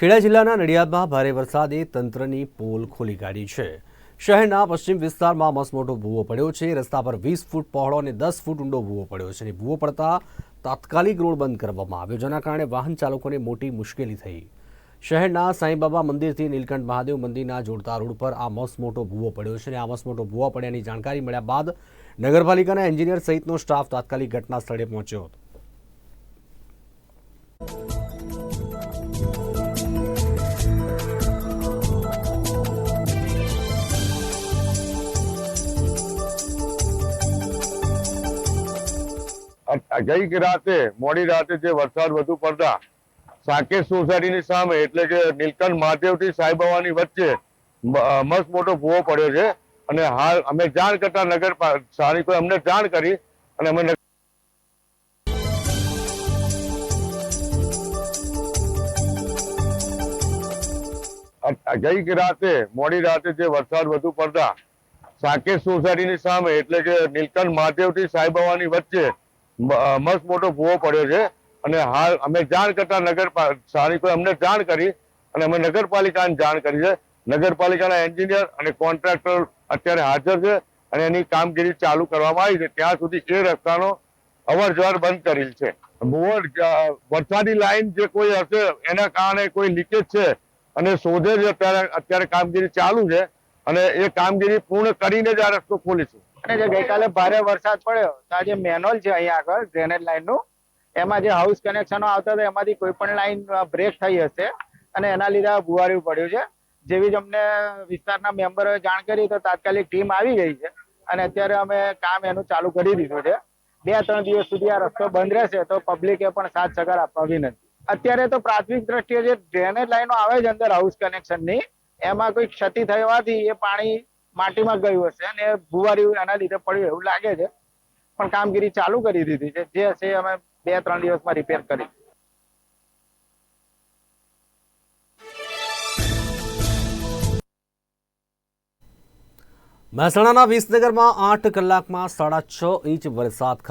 ખેડા જિલ્લાના નડિયાદમાં ભારે વરસાદે તંત્રની પોલ ખોલી કાઢી છે. શહેરના પશ્ચિમ વિસ્તારમાં મસમોટો ભૂવો પડ્યો છે. રસ્તા પર વીસ ફૂટ પહોળો અને દસ ફૂટ ઊંડો ભૂવો પડ્યો છે અને ભૂવો પડતા તાત્કાલિક રોડ બંધ કરવામાં આવ્યો, જેના કારણે વાહન ચાલકોને મોટી મુશ્કેલી થઈ. શહેરના સાંઈબાબા મંદિરથી નીલકંઠ મહાદેવ મંદિરના જોડતા રોડ પર આ મસમોટો ભૂવો પડ્યો છે અને આ મસમોટો ભૂવો પડ્યાની જાણકારી મળ્યા બાદ નગરપાલિકાના એન્જિનિયર સહિતનો સ્ટાફ તાત્કાલિક ઘટના સ્થળે પહોંચ્યો હતો. ગઈ રાતે, મોડી રાતે જે વરસાદ વધુ પડતા, સાકેત સોસાયટીની સામે, એટલે કે નીલકંઠ મહાદેવથી સાંઈબાવાની વચ્ચે મસ્ત મોટો ભૂવો પડ્યો છે. અને હાલ અમે જાણ કરતા નગર સ્થાનિકોએ અમને જાણ કરી અને અમે ગઈ રાતે, મોડી રાતે જે વરસાદ વધુ પડતા, સાકેત સોસાયટીની સામે, એટલે કે નીલકંઠ મહાદેવથી સાંઈબાવાની વચ્ચે મસ્ત મોટો ભૂવો પડ્યો છે. અને હાલ અમે જાણ કરતા નગરપાલિકા સ્થાનિકોએ અમને જાણ કરી અને અમે નગરપાલિકાને જાણ કરી છે. નગરપાલિકાના એન્જિનિયર અને કોન્ટ્રાક્ટર અત્યારે હાજર છે અને એની કામગીરી ચાલુ કરવામાં આવી છે. ત્યાં સુધી એ રસ્તાનો અવર જવર બંધ કરેલ છે. વરસાદી લાઈન જે કોઈ હશે એના કારણે કોઈ લીકેજ છે અને શોધે જ અત્યારે અત્યારે કામગીરી ચાલુ છે અને એ કામગીરી પૂર્ણ કરીને જ આ રસ્તો ખોલીશું અને જે ગઈકાલે ભારે વરસાદ પડ્યો, તો આ જે મેનોલ છે અહીંયા આગળ ડ્રેનેજ લાઈનનું એમાં જે હાઉસ કનેક્શનો આવતા હતા, એમાંથી કોઈ પણ લાઈન બ્રેક થઈ હશે. અને એના લીધે આ ભુવાર્યું પડ્યું છે. જેવી જ અમને વિસ્તારના મેમ્બરોએ જાણ કરી, તો તાત્કાલિક ટીમ આવી ગઈ છે. અને અત્યારે અમે કામ એનું ચાલુ કરી દીધું છે. બે ત્રણ દિવસ સુધી આ રસ્તો બંધ રહેશે, તો પબ્લિકે પણ સાથ સગર આપવા વિનંતી. અત્યારે તો પ્રાથમિક દ્રષ્ટિએ જે ડ્રેનેજ લાઈનો આવે છે અંદર હાઉસ કનેક્શનની એમાં કોઈ ક્ષતિ થઈ હોવાથી એ પાણી માટીમાં ગયું હશે અને ભુવારી એના લીધે પડ્યું એવું લાગે છે. પણ કામગીરી ચાલુ કરી દીધી છે. જે હશે અમે બે, ત્રણ દિવસમાં રિપેર કરી. મહેસાણાના વિસનગરમાં આઠ કલાકમાં સાડા છ ઇંચ વરસાદ